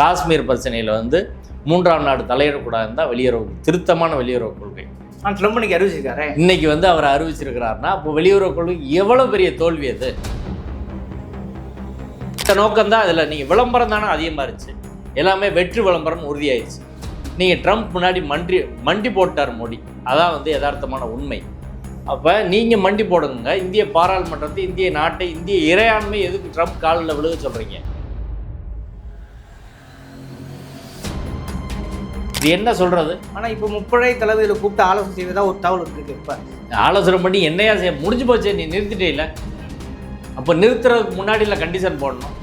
காஷ்மீர் பிரச்சனையில் வந்து மூன்றாம் நாடு தலையிடக்கூடாதுன்னு தான் வெளியுறவு திருத்தமான வெளியுறவு கொள்கை. ட்ரம்ப் இன்னைக்கு அறிவிச்சிருக்காரு. இன்னைக்கு வந்து அவர் அறிவிச்சிருக்கிறாருன்னா அப்போ வெளியுறவு கொள்கை எவ்வளோ பெரிய தோல்வி அது? இந்த நோக்கம் தான் அதில். நீங்கள் விளம்பரம் தானே அதிகமாக இருந்துச்சு. எல்லாமே வெற்றி விளம்பரம் உறுதியாயிருச்சு. நீங்கள் ட்ரம்ப் முன்னாடி மண்டி மண்டி போட்டார் மோடி. அதான் வந்து யதார்த்தமான உண்மை. அப்போ நீங்கள் மண்டி போடுங்க இந்திய பாராளுமன்றத்தை இந்திய நாட்டை இந்திய இறையாண்மை எதுக்கு ட்ரம்ப் காலில் விழுக சொல்கிறீங்க என்ன சொல்கிறது ஆனால் இப்போ முப்படை தளபதியில் கூப்பிட்டு ஆலோசனை செய்வதா ஒரு தகவல் இருக்கு இப்போ. ஆலோசனை பண்ணி என்னையா செய்ய முடிஞ்சு போச்சு நீ நிறுத்திட்டே இல்லை? அப்போ நிறுத்துறதுக்கு முன்னாடியில் கண்டிஷன் போடணும்.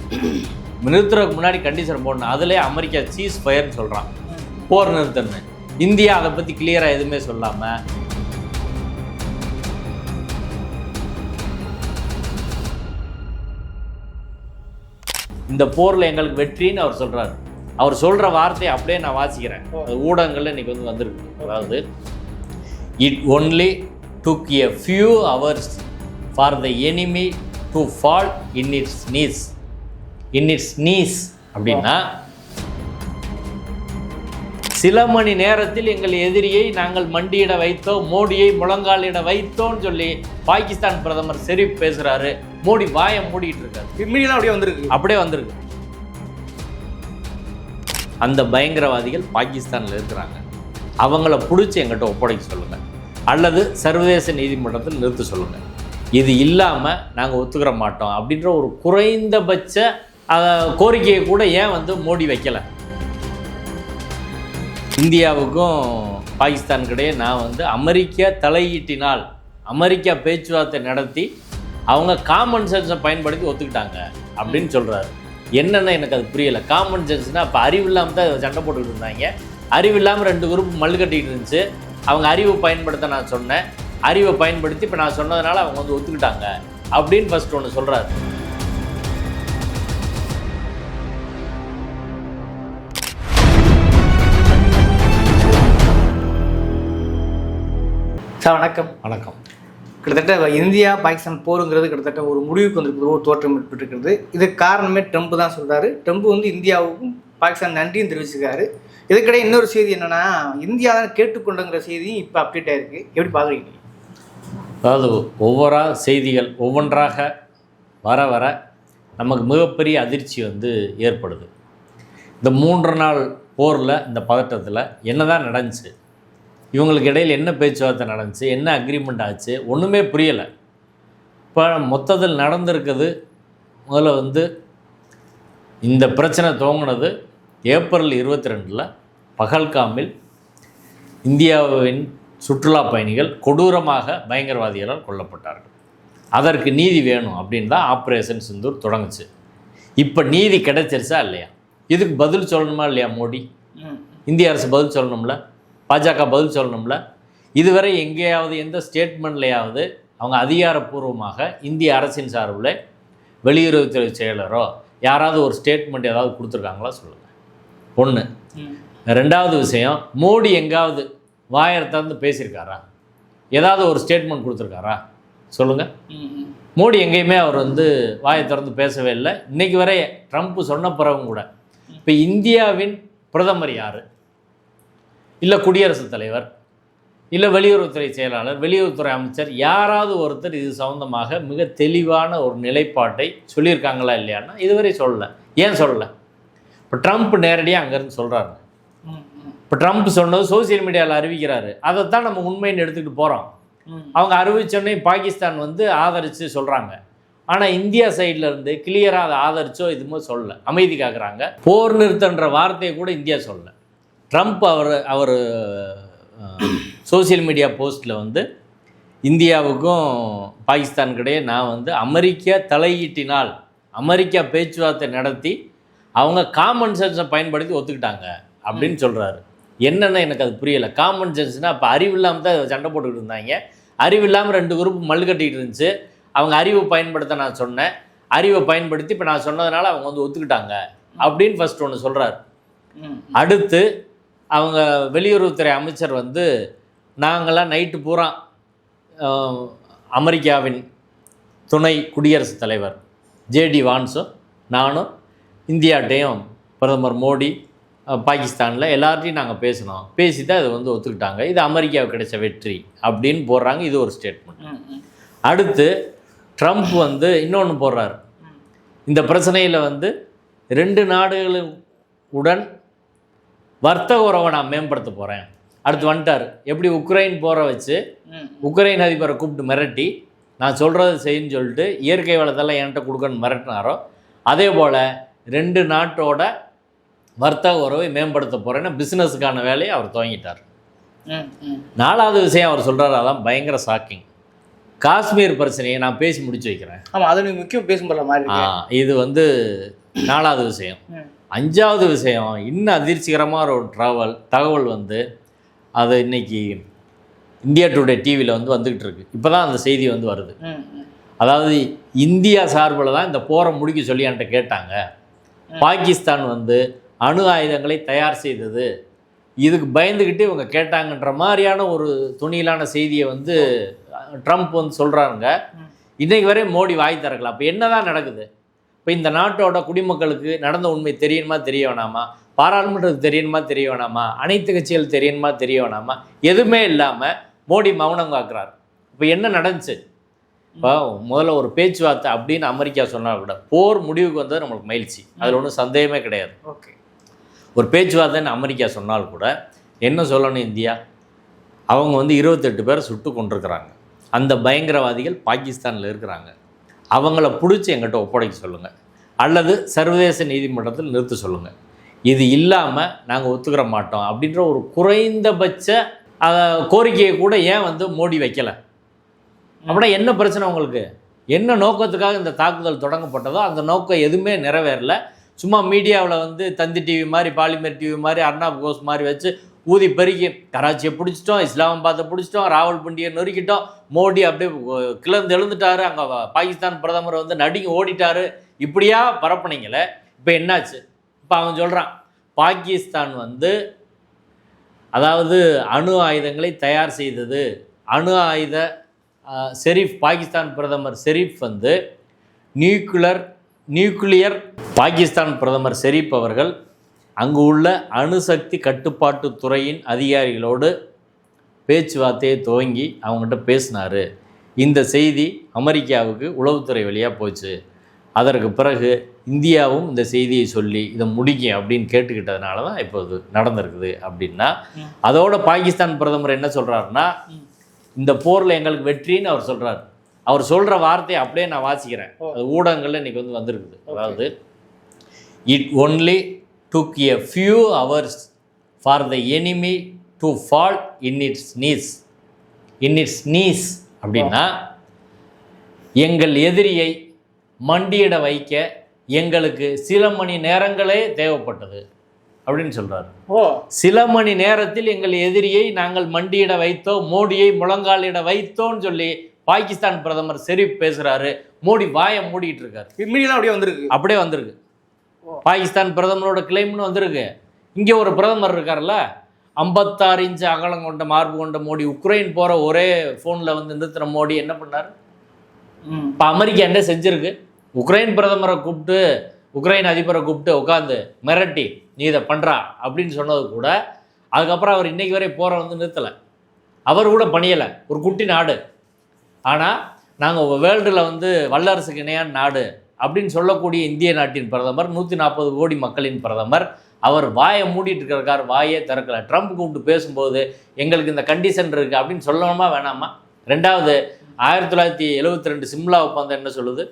நிறுத்துறதுக்கு முன்னாடி கண்டிஷன் போடணும். அதிலே அமெரிக்கா சீஸ் ஃபயர்னு சொல்கிறான் போர் நிறுத்தன்னு. இந்தியா அதை பற்றி கிளியராக எதுவுமே சொல்லாமல் இந்த போரில் எங்களுக்கு வெற்றின்னு அவர் சொல்கிறாரு அவர் சொல்கிற வார்த்தையை அப்படியே நான் வாசிக்கிறேன். அது ஊடகங்கள்ல இன்னைக்கு வந்து வந்திருக்கு. அதாவது it only took a few hours for the enemy to fall in its knees in its knees அப்படின்னா சில மணி நேரத்தில் எங்கள் எதிரியை நாங்கள் மண்டியிட வைத்தோம் மோடியை முழங்காலிட வைத்தோம்னு சொல்லி பாகிஸ்தான் பிரதமர் ஷெரீப் பேசுறாரு. மோடி வாயை மூடிட்டு இருக்காரு. அப்படியே வந்திருக்கு. அப்படியே வந்திருக்கு. அந்த பயங்கரவாதிகள் பாகிஸ்தானில் இருக்கிறாங்க. அவங்கள பிடிச்சி எங்கிட்ட ஒப்படைக்க சொல்லுங்கள் அல்லது சர்வதேச நீதிமன்றத்தில் நிறுத்த சொல்லுங்கள் இது இல்லாமல் நாங்கள் ஒத்துக்கிற மாட்டோம் அப்படின்ற ஒரு குறைந்தபட்ச கோரிக்கையை கூட ஏன் வந்து மோடி வைக்கலை? இந்தியாவுக்கும் பாகிஸ்தானுக்குடையே நான் வந்து அமெரிக்கா தலையீட்டினால் அமெரிக்கா பேச்சுவார்த்தை நடத்தி அவங்க காமன் சென்ஸை பயன்படுத்தி ஒத்துக்கிட்டாங்க அப்படின்னு சொல்கிறாரு என்னென்ன எனக்கு அது புரியலை. காமன் சென்ஸ்னால் அப்போ அறிவு இல்லாமல் தான் சண்டை போட்டுக்கிட்டு இருந்தாங்க. அறிவு இல்லாமல் ரெண்டு குரூப் மல்லு கட்டிக்கிட்டு இருந்துச்சு. அவங்க அறிவை பயன்படுத்த நான் சொன்னேன். அறிவை பயன்படுத்தி இப்போ நான் சொன்னதுனால அவங்க வந்து ஒத்துக்கிட்டாங்க. அப்படின்னு ஃபர்ஸ்ட் ஒன்று சொல்கிறாரு சார் வணக்கம். வணக்கம். கிட்டத்தட்ட இந்தியா பாகிஸ்தான் போருங்கிறது கிட்டத்தட்ட ஒரு முடிவுக்கு வந்திருக்கிறது ஒரு தோற்றம் ஏற்பட்டிருக்கிறது இதுக்கு காரணமே ட்ரம்ப் தான் சொல்கிறாரு ட்ரம்ப் வந்து இந்தியாவுக்கும் பாகிஸ்தான் நன்றியும் தெரிவிச்சிருக்காரு. இதுக்கிடையே இன்னொரு செய்தி என்னென்னா இந்தியா தான் கேட்டுக்கொண்டுங்கிற செய்தியும் இப்போ அப்டேட் ஆகிருக்கு எப்படி பார்க்குறீங்க அதாவது ஒவ்வொரு செய்திகள் ஒவ்வொன்றாக வர வர நமக்கு மிகப்பெரிய அதிர்ச்சி வந்து ஏற்படுது. இந்த மூன்று நாள் போரில் இந்த பதட்டத்தில் என்ன தான் நடந்துச்சு இவங்களுக்கு இடையில் என்ன பேச்சுவார்த்தை நடந்துச்சு என்ன அக்ரிமெண்ட் ஆச்சு ஒன்றுமே புரியலை. இப்போ மொத்தத்தில் நடந்திருக்குது முதல்ல வந்து இந்த பிரச்சனை துவங்கினது ஏப்ரல் இருபத்தி ரெண்டில் பகல்காமில் இந்தியாவின் சுற்றுலா பயணிகள் கொடூரமாக பயங்கரவாதிகளால் கொல்லப்பட்டார்கள். அதற்கு நீதி வேணும் அப்படின்னு தான் ஆப்ரேஷன் சிந்தூர் தொடங்குச்சு. இப்போ நீதி கிடைச்சிருச்சா இல்லையா? இதுக்கு பதில் சொல்லணுமா இல்லையா மோடி? இந்திய அரசு பதில் சொல்லணும்ல? பாஜக பதில் சொல்லணும்ல. இதுவரை எங்கேயாவது எந்த ஸ்டேட்மெண்ட்லையாவது அவங்க அதிகாரப்பூர்வமாக இந்திய அரசின் சார்பில் வெளியுறவுத்துறை செயலரோ யாராவது ஒரு ஸ்டேட்மெண்ட் ஏதாவது கொடுத்துருக்காங்களா சொல்லுங்கள் ஒன்று ரெண்டாவது விஷயம் மோடி எங்காவது வாயை திறந்து பேசியிருக்காரா? ஏதாவது ஒரு ஸ்டேட்மெண்ட் கொடுத்துருக்காரா? சொல்லுங்கள் மோடி எங்கேயுமே அவர் வந்து வாயை திறந்து பேசவே இல்லை. இன்னைக்கு வரை ட்ரம்ப் சொன்ன பிறகும் கூட இப்போ இந்தியாவின் பிரதமர் யார்? இல்லை குடியரசுத் தலைவர் இல்லை வெளியுறவுத்துறை செயலாளர் வெளியுறவுத்துறை அமைச்சர் யாராவது ஒருத்தர் இது சம்மந்தமாக மிக தெளிவான ஒரு நிலைப்பாட்டை சொல்லியிருக்காங்களா இல்லையான்னா இதுவரை சொல்லலை. ஏன் சொல்லலை? இப்போ ட்ரம்ப் நேரடியாக அங்கேருந்து சொல்கிறாரு இப்போ ட்ரம்ப் சொன்னது சோசியல் மீடியாவில் அறிவிக்கிறாரு. அதைத்தான் நம்ம உண்மைன்னு எடுத்துக்கிட்டு போகிறோம் அவங்க அறிவிச்சோடனே பாகிஸ்தான் வந்து ஆதரித்து சொல்கிறாங்க ஆனால் இந்தியா சைடில் இருந்து கிளியராக அதை ஆதரிச்சோ இதுமோ சொல்லலை. அமைதி காக்குறாங்க. போர் நிறுத்தன்ற வார்த்தையை கூட இந்தியா சொல்லலை. ட்ரம்ப் அவர் அவர் சோஷியல் மீடியா போஸ்ட்டில் வந்து இந்தியாவுக்கும் பாகிஸ்தானுக்கு இடையே நான் வந்து அமெரிக்கா தலையீட்டினால் அமெரிக்கா பேச்சுவார்த்தை நடத்தி அவங்க காமன் சென்ஸை பயன்படுத்தி ஒத்துக்கிட்டாங்க அப்படின்னு சொல்கிறாரு என்னென்ன எனக்கு அது புரியலை. காமன் சென்ஸ்னால் அப்போ அறிவு இல்லாமல் தான் சண்டை போட்டுக்கிட்டு இருந்தாங்க. அறிவு இல்லாமல் ரெண்டு குரூப் மல்லு கட்டிக்கிட்டு இருந்துச்சு. அவங்க அறிவை பயன்படுத்த நான் சொன்னேன். அறிவை பயன்படுத்தி இப்போ நான் சொன்னதுனால அவங்க வந்து ஒத்துக்கிட்டாங்க அப்படின்னு ஃபர்ஸ்ட் ஒன்று சொல்கிறாரு அடுத்து அவங்க வெளியுறவுத்துறை அமைச்சர் வந்து நாங்களாம் நைட்டு பூரா அமெரிக்காவின் துணை குடியரசுத் தலைவர் ஜேடி வான்ஸும் நானும் இந்தியாட்டையும் பிரதமர் மோடி பாகிஸ்தானில் எல்லார்ட்டையும் நாங்கள் பேசினோம். பேசி தான் இதை வந்து ஒத்துக்கிட்டாங்க. இது அமெரிக்காவுக்கு கிடைச்ச வெற்றி அப்படின்னு போடுறாங்க. இது ஒரு ஸ்டேட்மெண்ட். அடுத்து ட்ரம்ப் வந்து இன்னொன்று போடுறாரு. இந்த பிரச்சனையில் வந்து ரெண்டு நாடுகளுடன் வர்த்தக உறவை நான் மேம்படுத்த போகிறேன் அடுத்து வந்துட்டார். எப்படி உக்ரைன் போற வச்சு. உக்ரைன் அதிபரை கூப்பிட்டு மிரட்டி நான் சொல்கிறத செய்யுன்னு சொல்லிட்டு இயற்கை வளத்தெல்லாம் என்கிட்ட கொடுக்கணும்னு மிரட்டினாரோ அதே போல் ரெண்டு நாட்டோட வர்த்தக உறவை மேம்படுத்த போகிறேன்னு பிஸ்னஸுக்கான வேலையை அவர் துவங்கிட்டார். நாலாவது விஷயம் அவர் சொல்கிறாரு அதான் பயங்கர ஷாக்கிங் காஷ்மீர் பிரச்சனையை நான் பேசி முடிச்சு வைக்கிறேன். ஆமா அது முக்கியம் பேசும் போல மாதிரி இது வந்து நாலாவது விஷயம். அஞ்சாவது விஷயம் இன்னும் அதிர்ச்சிகரமான ஒரு ட்ராவல் தகவல் வந்து அது இன்னைக்கு இந்தியா டுடே டிவியில் வந்து வந்துக்கிட்டு இருக்கு. இப்போ தான் அந்த செய்தி வந்து வருது. அதாவது இந்தியா சார்பில் தான் இந்த போரை முடிக்க சொல்லி என்கிட்ட கேட்டாங்க. பாகிஸ்தான் வந்து அணு ஆயுதங்களை தயார் செய்தது. இதுக்கு பயந்துக்கிட்டு இவங்க கேட்டாங்கன்ற மாதிரியான ஒரு துணியிலான செய்தியை வந்து ட்ரம்ப் வந்து சொல்கிறாங்க ம். இன்னைக்கு வரை மோடி வாய் திறக்கல. அப்போ என்னதான் நடக்குது? இப்போ இந்த நாட்டோட குடிமக்களுக்கு நடந்த உண்மை தெரியணுமா தெரிய வேணாமா? பாராளுமன்றத்துக்கு தெரியணுமா தெரிய வேணாமா? அனைத்து கட்சிகள் தெரியணுமா தெரிய வேணாமா? எதுவுமே இல்லாமல் மோடி மௌனம் காக்குறார். இப்போ என்ன நடந்துச்சு? இப்போ முதல்ல ஒரு பேச்சுவார்த்தை அப்படின்னு அமெரிக்கா சொன்னால் கூட போர் முடிவுக்கு வந்தது நம்மளுக்கு மகிழ்ச்சி. அதில் ஒன்றும் சந்தேகமே கிடையாது. ஓகே. ஒரு பேச்சுவார்த்தைன்னு அமெரிக்கா சொன்னால் கூட என்ன சொல்லணும் இந்தியா? அவங்க வந்து இருபத்தெட்டு பேரை சுட்டு கொண்டிருக்கிறாங்க அந்த பயங்கரவாதிகள் பாகிஸ்தானில் இருக்கிறாங்க. அவங்கள பிடிச்சி எங்கிட்ட ஒப்படைக்க சொல்லுங்கள் அல்லது சர்வதேச நீதிமன்றத்தில் நிறுத்த சொல்லுங்கள் இது இல்லாமல் நாங்கள் ஒத்துக்கிற மாட்டோம் அப்படின்ற ஒரு குறைந்தபட்ச கோரிக்கையை கூட ஏன் வந்து மோடி வைக்கலை? அப்படின்னா என்ன பிரச்சனை உங்களுக்கு? என்ன நோக்கத்துக்காக இந்த தாக்குதல் தொடங்கப்பட்டதோ அந்த நோக்கம் எதுவுமே நிறைவேறல. சும்மா மீடியாவில் வந்து தந்தி டிவி மாதிரி பாலிமர் டிவி மாதிரி அர்ணாப் கோஸ் மாதிரி வச்சு ஊதி பெருகி கராச்சியை பிடிச்சிட்டோம் இஸ்லாமாபாத்தை பிடிச்சிட்டோம் ராவல்பிண்டியை நொறுக்கிட்டோம். மோடி அப்படியே கிளர்ந்து எழுந்துட்டாரு. அங்கே பாகிஸ்தான் பிரதமர் வந்து நடுங்கி ஓடிட்டாரு. இப்படியா பரப்புனீங்களே? இப்போ என்னாச்சு? இப்போ அவன் சொல்கிறான் பாகிஸ்தான் வந்து அதாவது அணு ஆயுதங்களை தயார் செய்தது. அணு ஆயுத செரீஃப் பாகிஸ்தான் பிரதமர் ஷெரீஃப் வந்து நியூக்ளியர் நியூக்ளியர் பாகிஸ்தான் பிரதமர் ஷெரீப் அவர்கள் அங்கு உள்ள அணுசக்தி கட்டுப்பாட்டு துறையின் அதிகாரிகளோடு பேச்சுவார்த்தையை துவங்கி அவங்ககிட்ட பேசினார் இந்த செய்தி அமெரிக்காவுக்கு உளவுத்துறை வழியாக போச்சு அதற்கு பிறகு இந்தியாவும் இந்த செய்தியை சொல்லி இதை முடிக்கும் அப்படின்னு கேட்டுக்கிட்டதுனால தான் இப்போ இது நடந்திருக்குது அப்படின்னா. அதோட பாகிஸ்தான் பிரதமர் என்ன சொல்கிறாருன்னா. இந்த போரில் எங்களுக்கு வெற்றின்னு அவர் சொல்கிறார் அவர் சொல்கிற வார்த்தையை அப்படியே நான் வாசிக்கிறேன். அது ஊடகங்கள்ல இன்னைக்கு வந்து வந்திருக்குது அதாவது it only took a few hours for the enemy to fall in its knees in its knees அப்படின்னா எங்கள் எதிரியை மண்டியிட வைக்க எங்களுக்கு சில மணி நேரங்களே தேவைப்பட்டது அப்படின்னு சொல்றாரு. ஓ. சில மணி நேரத்தில் எங்கள் எதிரியை நாங்கள் மண்டியிட வைத்தோம் மோடியை முழங்காலிட வைத்தோம்னு சொல்லி பாகிஸ்தான் பிரதமர் ஷெரீப் பேசுறாரு. மோடி வாயை மூடிட்டு இருக்காரு. இம்மீடியட்டாக அப்படியே வந்திருக்கு. அப்படியே வந்திருக்கு. பாகிஸ்தான் பிரதமரோட கிளைம்னு வந்திருக்கு. இங்கே ஒரு பிரதமர் இருக்கார்ல ஐம்பத்தாறு இன்ச்சு அகலம் கொண்ட மார்பு கொண்ட மோடி உக்ரைன் போகிற ஒரே ஃபோனில் வந்து நிறுத்துற மோடி என்ன பண்ணார்? இப்போ அமெரிக்கா என்ன செஞ்சிருக்கு? உக்ரைன் பிரதமரை கூப்பிட்டு உக்ரைன் அதிபரை கூப்பிட்டு உட்காந்து மிரட்டி நீ இதை பண்ணுறா அப்படின்னு சொன்னது கூட அதுக்கப்புறம் அவர் இன்னைக்கு வரை போரை வந்து நிறுத்தலை. அவர் கூட பணியலை. ஒரு குட்டி நாடு. ஆனால் நாங்கள் வேர்ல்டில் வந்து வல்லரசுக்கு இணையான நாடு. அப்படின்னு சொல்லக்கூடிய இந்திய நாட்டின் பிரதமர் நூற்றி நாற்பது கோடி மக்களின் பிரதமர். அவர் வாயை மூடிட்டு இருக்கிறக்கார் வாயே திறக்கல. ட்ரம்ப் கூப்பிட்டு பேசும்போது எங்களுக்கு இந்த கண்டிஷன் இருக்குது அப்படின்னு சொல்லணுமா வேணாமா? ரெண்டாவது ஆயிரத்தி தொள்ளாயிரத்தி எழுபத்தி ரெண்டு சிம்லா ஒப்பந்தம் என்ன சொல்லுது?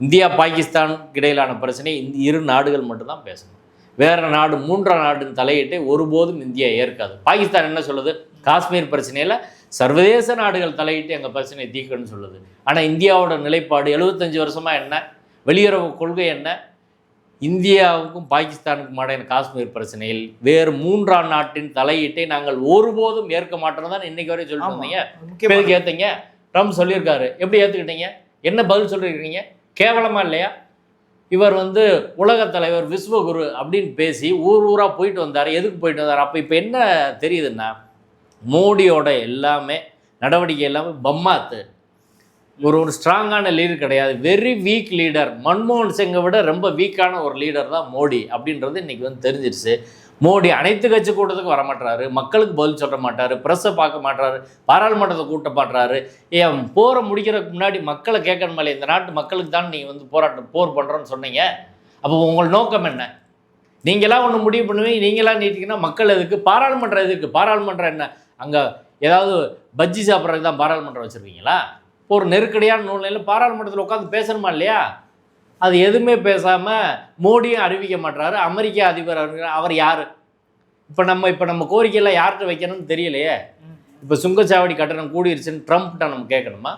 இந்தியா பாகிஸ்தானுக்கு இடையிலான பிரச்சனை இந்த இரு நாடுகள் மட்டும்தான் பேசணும். வேறு நாடு மூன்றாம் நாட்டின் தலையீட்டை ஒருபோதும் இந்தியா ஏற்காது. பாகிஸ்தான் என்ன சொல்லுது? காஷ்மீர் பிரச்சனையில் சர்வதேச நாடுகள் தலையிட்டு எங்கள் பிரச்சனையை தீர்க்கணும்னு சொல்லுது. ஆனால் இந்தியாவோட நிலைப்பாடு எழுபத்தஞ்சு வருஷமாக என்ன? வெளியுறவு கொள்கை என்ன? இந்தியாவுக்கும் பாகிஸ்தானுக்கும் இடையான காஷ்மீர் பிரச்சனையில் வேறு மூன்றாம் நாட்டின் தலையீட்டை நாங்கள் ஒருபோதும் ஏற்க மாட்டோம் தான் இன்னைக்கு வரை சொல்லிட்டு எதுக்கு ஏற்றுங்க ட்ரம்ப் சொல்லியிருக்காரு. எப்படி ஏற்றுக்கிட்டீங்க என்ன பதில் சொல்லியிருக்கீங்க? கேவலமா இல்லையா? இவர் வந்து உலகத் தலைவர் விஸ்வகுரு அப்படின்னு பேசி ஊர் ஊராக போயிட்டு வந்தார். எதுக்கு போயிட்டு வந்தார்? அப்போ இப்போ என்ன தெரியுதுன்னா மோடியோட எல்லாமே நடவடிக்கை எல்லாமே பம்மாத்து. ஒரு ஒரு ஸ்ட்ராங்கான லீடர் கிடையாது. வெரி வீக் லீடர் மன்மோகன் சிங்கை விட ரொம்ப வீக்கான ஒரு லீடர் தான் மோடி அப்படின்றது இன்றைக்கி வந்து தெரிஞ்சிருச்சு. மோடி அனைத்து கட்சி கூட்டத்துக்கு வரமாட்டாரு மக்களுக்கு பதில் சொல்ல மாட்டார். ப்ரெஸ்ஸை பார்க்க மாட்டாரு பாராளுமன்றத்தை கூட்ட மாட்டாரு ஏன் போரை முடிக்கிறதுக்கு முன்னாடி மக்களை கேட்கணுமே இந்த நாட்டு மக்களுக்கு தான் நீங்கள் வந்து போராட்டம் போர் பண்ணுறோன்னு சொன்னீங்க. அப்போ உங்கள் நோக்கம் என்ன? நீங்களாம் ஒன்று முடிவு பண்ணுவீங்க. நீங்களாம் நீட்டிங்கன்னா மக்கள் எதுக்கு? பாராளுமன்றம் எதுக்கு? பாராளுமன்றம் என்ன? அங்கே ஏதாவது பஜ்ஜி சாப்பிட்றதுக்கு தான் பாராளுமன்றம் வச்சுருக்கீங்களா? ஒரு நெருக்கடியான நூல்நிலையில் பாராளுமன்றத்தில் உட்காந்து பேசணுமா இல்லையா? அது எதுவுமே பேசாமல் மோடியும் அறிவிக்க மாட்டாரு அமெரிக்க அதிபர் அவர் யார்? இப்போ நம்ம இப்போ நம்ம கோரிக்கையெல்லாம் யார்கிட்ட வைக்கணும்னு தெரியலையே? இப்போ சுங்கச்சாவடி கட்டணம் கூடிருச்சுன்னு ட்ரம்ப்கிட்ட நம்ம கேட்கணுமா?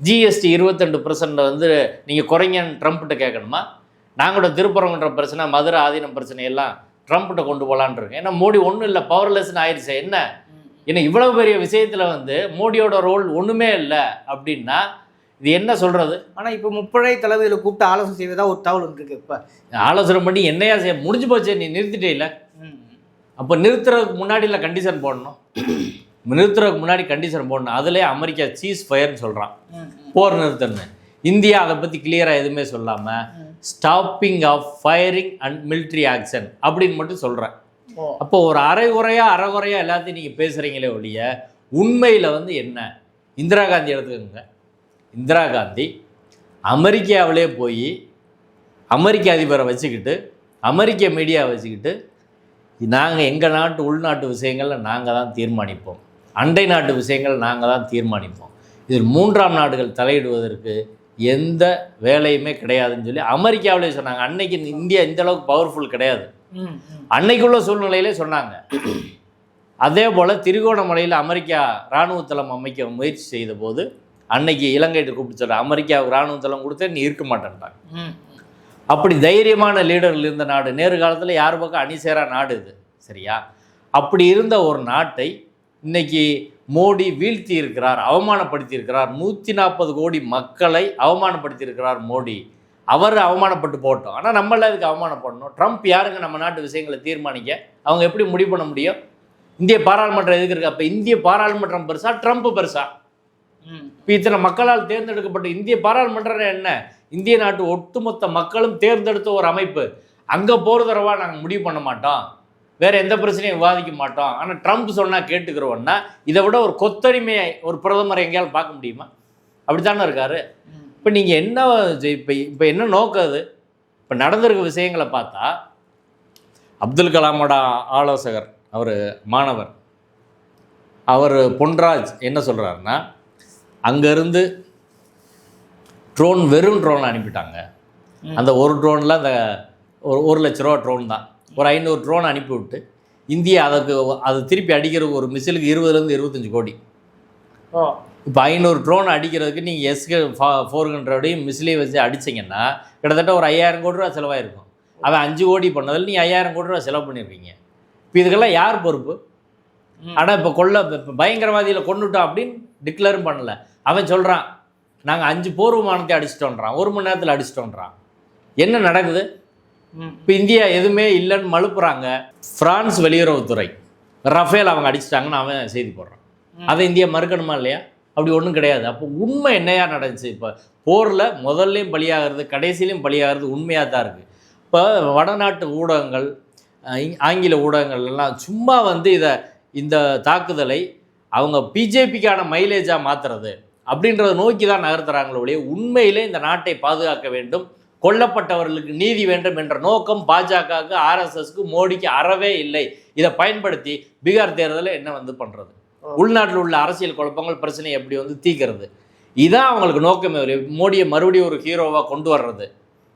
ஜிஎஸ்டி இருபத்தெண்டு பர்சன்ட் வந்து நீங்கள் குறைங்கன்னு ட்ரம்ப்கிட்ட கேட்கணுமா? நாங்களோட திருப்பரங்குன்ற பிரச்சனை மதுரை ஆதீனம் பிரச்சனை எல்லாம் ட்ரம்ப்கிட்ட கொண்டு போகலான்னு இருக்கேன் ஏன்னா மோடி ஒன்றும் இல்லை பவர்லெஸ்னு ஆயிடுச்சு என்ன? ஏன்னா இவ்வளவு பெரிய விஷயத்தில் வந்து மோடியோட ரோல் ஒன்றுமே இல்லை அப்படின்னா இது என்ன சொல்கிறது ஆனா இப்போ முப்படை தளபதியில கூப்பிட்டு ஆலோசனை செய்வதா ஒரு தகவல் வந்திருக்கு இப்ப. ஆலோசனை பண்ணி என்னையா செய்ய? முடிஞ்சு போச்சே நீ நிறுத்திட்டே இல்லை? அப்போ நிறுத்துறதுக்கு முன்னாடியில் கண்டிஷன் போடணும்? நிறுத்துறதுக்கு முன்னாடி கண்டிஷன் போடணும். அதுலேயே அமெரிக்கா சீஸ் ஃபயர்னு சொல்கிறான் போர் நிறுத்தன்னு. இந்தியா அதை பற்றி கிளியராக எதுவுமே சொல்லாமல் stopping of firing and military action அப்படின்னு மட்டும் சொல்கிறேன். அப்போ ஒரு அரைகுறையா அரைகுறையா எல்லாத்தையும் நீங்கள் பேசுகிறீங்களே ஒழிய உண்மையில் வந்து என்ன? இந்திரா காந்தி எடுத்துக்கோங்க. இந்திரா காந்தி அமெரிக்காவிலே போய் அமெரிக்க அதிபரை வச்சுக்கிட்டு அமெரிக்க மீடியா வச்சுக்கிட்டு நாங்கள் எங்கள் நாட்டு உள்நாட்டு விஷயங்களை நாங்கள் தான் தீர்மானிப்போம். அண்டை நாட்டு விஷயங்கள் நாங்கள் தான் தீர்மானிப்போம். இதில் மூன்றாம் நாடுகள் தலையிடுவதற்கு எந்த வேலையுமே கிடையாதுன்னு சொல்லி அமெரிக்காவிலே சொன்னாங்க. அன்னைக்கு இந்தியா இந்த அளவுக்கு பவர்ஃபுல் கிடையாது. அன்னைக்குள்ள சூழ்நிலையிலே சொன்னாங்க. அதே போல் திரிகோணமலையில் அமெரிக்கா இராணுவ தளம் அமைக்க முயற்சி செய்த போது அன்னைக்கு இலங்கைட்டு கூப்பிட்டு சொல்ற அமெரிக்காவுக்கு இராணுவ தளம் கொடுத்தா நீ இருக்க மாட்டேன்ட்டாங்க. அப்படி தைரியமான லீடர்கள் இருந்த நாடு நேரு காலத்தில் யார் பக்கம் அணி சேரா நாடு இது சரியா? அப்படி இருந்த ஒரு நாட்டை இன்னைக்கு மோடி வீழ்த்தி இருக்கிறார் அவமானப்படுத்தி இருக்கிறார் நூற்றி நாற்பது கோடி மக்களை அவமானப்படுத்தி இருக்கிறார் மோடி. அவர் அவமானப்பட்டு போட்டோம். ஆனால் நம்மள அதுக்கு அவமானப்படணும். ட்ரம்ப் யாருங்க நம்ம நாட்டு விஷயங்களை தீர்மானிக்க? அவங்க எப்படி முடிவு பண்ண முடியும்? இந்திய பாராளுமன்றம் எதுக்கு இருக்கு? அப்போ இந்திய பாராளுமன்றம் பெருசா ட்ரம்ப் பெருசா? இப்போ இத்தனை மக்களால் தேர்ந்தெடுக்கப்பட்ட இந்திய பாராளுமன்றம் என்ன? இந்திய நாட்டு ஒட்டுமொத்த மக்களும் தேர்ந்தெடுத்த ஒரு அமைப்பு. அங்கே போகிற தடவை நாங்கள் முடிவு பண்ண மாட்டோம். வேற எந்த பிரச்சனையும் விவாதிக்க மாட்டோம். ஆனால் ட்ரம்ப் சொன்னால் கேட்டுக்கிறோன்னா இதை விட ஒரு கொத்தடிமையை ஒரு பிரதமர் எங்கேயாவது பார்க்க முடியுமா? அப்படித்தானே இருக்காரு? இப்போ நீங்கள் என்ன இப்போ இப்போ என்ன நோக்கம் அது? இப்போ நடந்திருக்க விஷயங்களை பார்த்தா அப்துல் கலாமோட ஆலோசகர் அவர் மாணவர். அவர் பொன்ராஜ் என்ன சொல்கிறாருன்னா அங்கேருந்து ட்ரோன் வெறும் ட்ரோன் அனுப்பிட்டாங்க. அந்த ஒரு ட்ரோனில் அந்த ஒரு ஒரு லட்ச ரூபா ட்ரோன் தான். ஒரு ஐநூறு ட்ரோன் அனுப்பி விட்டு இந்தியா அதுக்கு அது திருப்பி அடிக்கிறதுக்கு ஒரு மிசிலுக்கு இருபதுலேருந்து இருபத்தஞ்சு கோடி. ஓ. இப்போ ஐநூறு ட்ரோன் அடிக்கிறதுக்கு நீங்கள் எஸ்கே ஃபோர் ஹண்ட்ரடையும் மிஸ்லேயும் வச்சு அடிச்சிங்கன்னா கிட்டத்தட்ட ஒரு ஐயாயிரம் கோடி ரூபா செலவாயிருக்கும். அவன் அஞ்சு கோடி பண்ணதில் நீ ஐயாயிரம் கோடி ரூபா செலவு பண்ணியிருக்கீங்க இப்போ இதுக்கெல்லாம் யார் பொறுப்பு. ஆனால் இப்போ கொல்ல இப்போ பயங்கரவாதியில் கொண்டுட்டோம் அப்படின்னு டிக்ளேரும் பண்ணல. அவன் சொல்கிறான் நாங்கள் அஞ்சு போர் விமானத்தை அடிச்சிட்டோன்றான். ஒரு மணி நேரத்தில் அடிச்சிட்டோன்றான். என்ன நடக்குது. இப்போ இந்தியா எதுவுமே இல்லைன்னு மழுப்புறாங்க. பிரான்ஸ் வெளியுறவுத்துறை. ரஃபேல் அவங்க அடிச்சிட்டாங்கன்னு அவன் செய்தி போடுறான். அதை இந்தியா மறுக்கணுமா இல்லையா? அப்படி ஒன்றும் கிடையாது. அப்போ உண்மை என்னையா நடந்துச்சு? இப்போ போரில் முதல்லையும் பலியாகிறது கடைசியிலையும் பலியாகிறது உண்மையாக தான் இருக்குது இப்போ வடநாட்டு ஊடகங்கள் இங்- ஆங்கில ஊடகங்கள் எல்லாம் சும்மா வந்து இதை இந்த தாக்குதலை அவங்க பிஜேபிக்கான மைலேஜாக மாற்றுறது அப்படின்றத நோக்கி தான் நகர்த்துறாங்களோ ஒழிய உண்மையிலே இந்த நாட்டை பாதுகாக்க வேண்டும். கொல்லப்பட்டவர்களுக்கு நீதி வேண்டும் என்ற நோக்கம் பாஜகவுக்கு ஆர்எஸ்எஸ்க்கு மோடிக்கு அறவே இல்லை. இதை பயன்படுத்தி பீகார் தேர்தலில் என்ன வந்து பண்ணுறது உள்நாட்டில் உள்ள அரசியல் குழப்பங்கள் பிரச்சனையை எப்படி வந்து தீக்கிறது இதான் அவங்களுக்கு நோக்கமே. மோடியை மறுபடியும் ஒரு ஹீரோவாக கொண்டு வர்றது.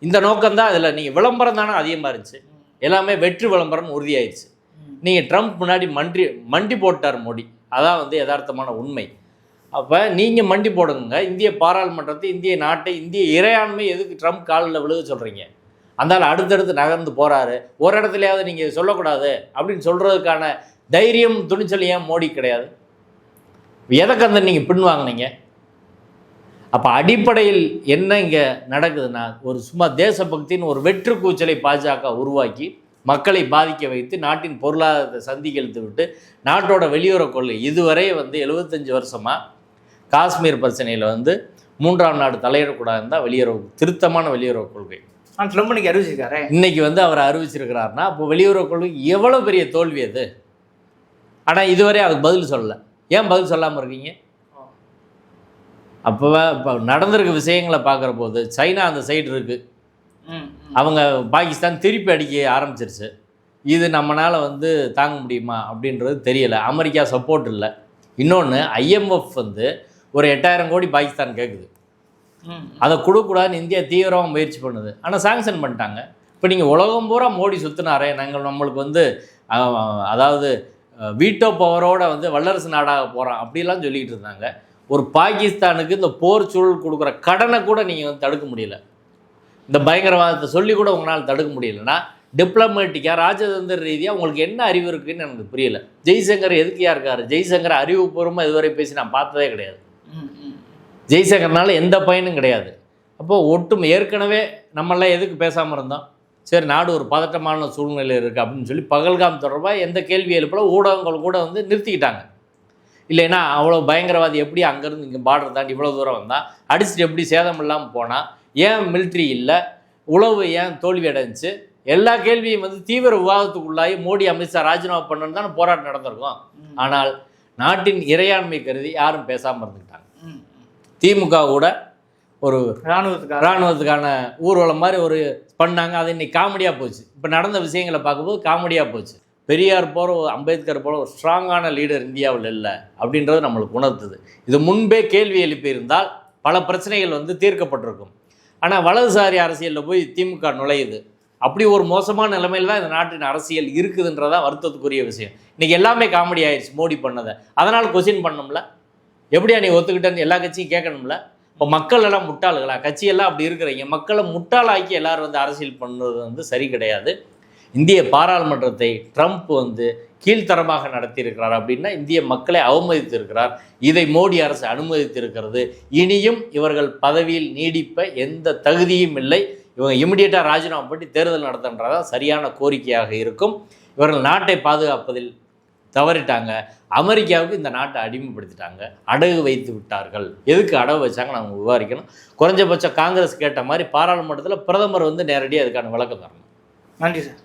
இந்த நோக்கம் தான் இதில். நீங்கள் விளம்பரம் தானே அதிகமாக இருந்துச்சு. எல்லாமே வெற்றி விளம்பரம் உறுதியாயிருச்சு. நீங்கள் ட்ரம்ப் முன்னாடி மண்டி மண்டி போட்டார் மோடி. அதான் வந்து யதார்த்தமான உண்மை. அப்போ நீங்கள் மண்டி போடுங்க இந்திய பாராளுமன்றத்தை இந்திய நாட்டை இந்திய இறையாண்மை எதுக்கு ட்ரம்ப் காலில் விழுக சொல்கிறீங்க அந்தால அடுத்தடுத்து நகர்ந்து போகிறாரு ஒரு இடத்துலையாவது நீங்கள் சொல்லக்கூடாது அப்படின்னு சொல்கிறதுக்கான தைரியம் துணிச்சல் ஏன் மோடி கிடையாது? எதற்கு அந்த நீங்கள் பின் வாங்குனீங்க? அப்போ அடிப்படையில் என்ன இங்கே நடக்குதுன்னா ஒரு சும்மா தேசபக்தின்னு ஒரு வெற்று கூச்சலை பாஜக உருவாக்கி மக்களை பாதிக்க வைத்து நாட்டின் பொருளாதாரத்தை சந்திக்கெழுத்து விட்டு நாட்டோட வெளியுறவு கொள்கை. இதுவரை வந்து எழுபத்தஞ்சு வருஷமாக காஷ்மீர் பிரச்சனையில் வந்து மூன்றாம் நாடு தலையிடக்கூடாதுன்னு தான் வெளியுறவு திருத்தமான வெளியுறவு கொள்கை. ட்ரம்ப் இன்னைக்கு அறிவிச்சிருக்காரு. இன்னைக்கு வந்து அவர் அறிவிச்சிருக்கிறாருன்னா அப்போ வெளியுறவு கொள்கை எவ்வளோ பெரிய தோல்வி அது? ஆனால் இதுவரை அதுக்கு பதில் சொல்லலை. ஏன் பதில் சொல்லாமல் இருக்கீங்க? அப்போ இப்போ நடந்திருக்க விஷயங்களை பார்க்குற போது சைனா அந்த சைடு இருக்குது அவங்க பாகிஸ்தான் திருப்பி அடிக்க ஆரம்பிச்சிருச்சு. இது நம்மளால் வந்து தாங்க முடியுமா அப்படின்றது தெரியல. அமெரிக்கா சப்போர்ட் இல்லை. இன்னொன்று ஐஎம்எஃப் வந்து ஒரு எட்டாயிரம் கோடி பாகிஸ்தான் கேட்குது அதை கொடுக்கூடாதுன்னு இந்தியா தீவிரமாக முயற்சி பண்ணுது. ஆனால் சாங்ஷன் பண்ணிட்டாங்க. இப்போ நீங்கள் உலகம் பூரா மோடி சுற்றினாரே நாங்கள் நம்மளுக்கு வந்து அதாவது வீட்டோ பவரோட வந்து வல்லரசு நாடாக போகிறோம் அப்படிலாம் சொல்லிக்கிட்டு இருந்தாங்க. ஒரு பாகிஸ்தானுக்கு இந்த போர் சூழல் கொடுக்குற கடனை கூட நீங்கள் வந்து தடுக்க முடியல. இந்த பயங்கரவாதத்தை சொல்லி கூட உங்களால் தடுக்க முடியலன்னா டிப்ளமேட்டிக்காக ராஜதந்திர ரீதியாக உங்களுக்கு என்ன அறிவு இருக்குன்னு எனக்கு புரியல. ஜெய்சங்கர் எதுக்கியா இருக்கார்? ஜெய்சங்கர் அறிவுபூர்வமாக இதுவரை பேசி நான் பார்த்ததே கிடையாது. ஜெய்சங்கர்னால எந்த பயனும் கிடையாது. அப்போது ஒட்டும் ஏற்கனவே நம்மளாம் எதுக்கு பேசாமல் இருந்தோம்? சரி நாடு ஒரு பதட்டமான சூழ்நிலை இருக்குது அப்படின்னு சொல்லி பகல்காம் தொடர்பாக எந்த கேள்வி எழுப்பல ஊடகங்கள் கூட வந்து நிறுத்திக்கிட்டாங்க. இல்லைன்னா அவ்வளோ பயங்கரவாதி எப்படி அங்கேருந்து இங்கே பார்டர் தாண்டி இவ்வளோ தூரம் வந்தால் அடிச்சுட்டு எப்படி சேதம் இல்லாமல் போனால் ஏன் மிலிட்ரி இல்லை உளவு ஏன் தோல்வி அடைஞ்சுச்சு எல்லா கேள்வியும் வந்து தீவிர விவாதத்துக்குள்ளாகி மோடி அமித்ஷா ராஜினாமா பண்ணணும் தானே போராட்டம் நடந்திருக்கும். ஆனால் நாட்டின் இறையாண்மை கருதி யாரும் பேசாமல் இருந்துக்கிட்டாங்க. திமுக கூட ஒரு ராணுவத்துக்காக இராணுவத்துக்கான ஊர்வலம் மாதிரி ஒரு பண்ணாங்க. அது இன்னைக்கு காமெடியாக போச்சு. இப்போ நடந்த விஷயங்களை பார்க்கும்போது காமெடியாக போச்சு. பெரியார் போகிற அம்பேத்கர் போல ஒரு ஸ்ட்ராங்கான லீடர் இந்தியாவில் இல்லை அப்படின்றது நம்மளுக்கு உணர்த்துது. இது முன்பே கேள்வி எழுப்பியிருந்தால் பல பிரச்சனைகள் வந்து தீர்க்கப்பட்டிருக்கும். ஆனால் வலதுசாரி அரசியலில் போய் திமுக நுழையுது. அப்படி ஒரு மோசமான நிலைமையில் தான் இந்த நாட்டின் அரசியல் இருக்குதுன்றதா வருத்தத்துக்குரிய விஷயம். இன்னைக்கு எல்லாமே காமெடி ஆயிடுச்சு மோடி பண்ணதை. அதனால் கொஸ்டின் பண்ணோம்ல. எப்படியா நீ ஒத்துக்கிட்டேன்னு எல்லா கட்சியும் கேட்கணும்ல? இப்போ மக்கள் எல்லாம் முட்டாளுகளா? கட்சியெல்லாம் அப்படி இருக்கிறீங்க. மக்களை முட்டாளாக்கி எல்லாரும் வந்து அரசியல் பண்ணுறது வந்து சரி கிடையாது. இந்திய பாராளுமன்றத்தை ட்ரம்ப் வந்து கீழ்த்தரமாக நடத்தியிருக்கிறார் அப்படின்னா இந்திய மக்களை அவமதித்திருக்கிறார். இதை மோடி அரசு அனுமதித்திருக்கிறது. இனியும் இவர்கள் பதவியில் நீடிப்ப எந்த தகுதியும் இல்லை. இவங்க இமிடியேட்டாக ராஜினாமா பண்ணி தேர்தல் நடத்துன்றதா சரியான கோரிக்கையாக இருக்கும். இவர்கள் நாட்டை பாதுகாப்பதில் தவறிட்டாங்க. அமெரிக்காவுக்கு இந்த நாட்டை அடிமைப்படுத்திட்டாங்க. அடகு வைத்து விட்டார்கள். எதுக்கு அடகு வச்சாங்க நம்ம விவாதிக்கணும் குறைஞ்சபட்சம் காங்கிரஸ் கேட்ட மாதிரி பாராளுமன்றத்தில் பிரதமர் வந்து நேரடியாக அதுக்கான விளக்கம் தரணும் நன்றி சார்.